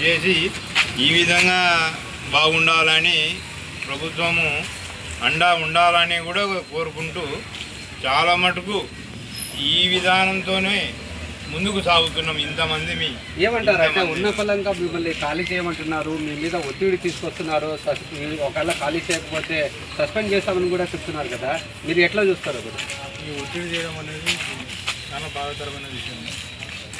చేసి ఈ విధంగా బాగుండాలని ప్రభుత్వము అండా ఉండాలని కూడా కోరుకుంటూ చాలా మటుకు ఈ విధానంతోనే ముందుకు సాగుతున్నాం ఇంతమంది మీ ఏమంటారు? అంటే ఉన్న ఫలంగా మిమ్మల్ని ఖాళీ చేయమంటున్నారు మీ మీద ఒత్తిడి తీసుకొస్తున్నారు ఒకవేళ ఖాళీ చేయకపోతే సస్పెండ్ చేస్తామని కూడా చెప్తున్నారు కదా. మీరు ఎట్లా చూస్తారు ఈ ఒత్తిడి చేయడం అనేది చాలా బాధాకరమైన విషయం.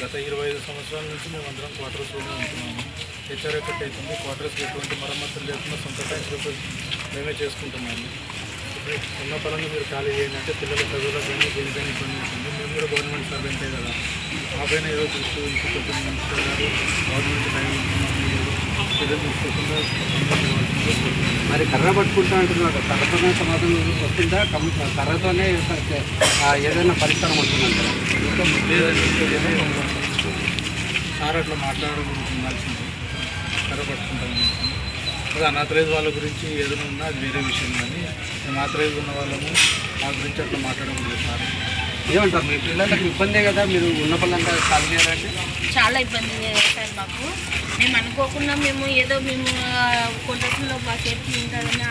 గత ఇరవై ఐదు సంవత్సరాల నుంచి మేము అందరం క్వార్టర్స్లోనే ఉంటున్నాము. హెచ్ఆర్ ఎఫెక్ట్ అవుతుంది క్వార్టర్స్కి ఎటువంటి మరమ్మతులు లేకుండా సొంత ట్యాంక్స్ మేమే చేసుకుంటున్నాము. ఇప్పుడు ఉన్న పరంగా మీరు ఖాళీ చేయండి అంటే పిల్లల చదువులకు కానీ దేనికైనా ఇబ్బంది ఉంటుంది. మేము కూడా గవర్నమెంట్ సర్వెంటే కదా మా పైన ఏదో దృష్టి ఉంచి కొంచెం మినిస్టర్ గారు గవర్నమెంట్ టైం పిల్లలు తీసుకోకుండా మరి కర్ర పట్టుకుంటా అంటున్నారు కర్రతోనే సమాధానం వస్తుందా? కమ్- కర్రతోనే ఏదైనా పరిష్కారం వస్తుందంటారా? సార్ అట్లా మాట్లాడడం గురించి ఉండాల్సింది కర్ర పట్టుకుంటాం అదే అనాథరైజ్ వాళ్ళ గురించి ఏదైనా ఉన్నా అది వేరే విషయం కానీ మేము ఆథరైజ్ ఉన్న వాళ్ళము మా గురించి అట్లా మాట్లాడడం లేదు సార్. ఏమంటారు? మీ పిల్లలకు ఇబ్బందే కదా? మీరు ఉన్న ఫలంగా ఖాళీ చేయాలంటే చాలా ఇబ్బంది చేస్తారు మాకు. మేము అనుకోకుండా మేము ఏదో మేము కోటర్స్లో మా సేఫ్టీ ఉంటుందని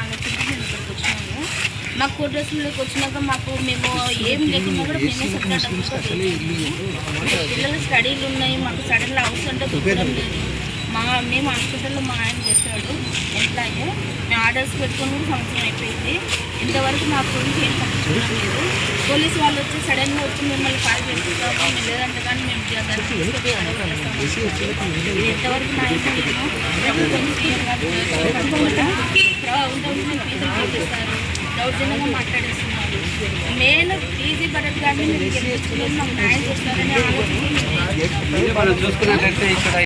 మాకు కోటర్స్లోకి వచ్చినాక మాకు మేము ఏం లేకుండా కూడా మేమే సపరేట్ పిల్లల స్టడీలు ఉన్నాయి మాకు సడన్గా హౌస్ అంటే కుదరడం లేదు. మా మేము హాస్పిటల్లో మా ఆయన చేస్తాడు ఎంప్లాయీ మేము ఆర్డర్స్ పెట్టుకొని కూడా సంవత్సరం అయిపోయింది. ఇంతవరకు మా గురించి ఏం పట్టించుకోవడం లేదు. పోలీస్ వాళ్ళు వచ్చి సడన్గా వచ్చి మిమ్మల్ని కాల్ చేస్తాము మేము లేదంటే కానీ మేము. ఇది ఎంతవరకు నా ఇంట్లో ప్రభుత్వం సీఎం గారు ప్రభుత్వం చేపిస్తారు దౌర్జన్యంగా మాట్లాడేస్తున్నారు. నేను ఈజీ భరత్ గారిని మీరు గెలిపించుకుని న్యాయం చేస్తారని ఆలోచించి మనం చూసుకున్నట్లయితే ఇక్కడ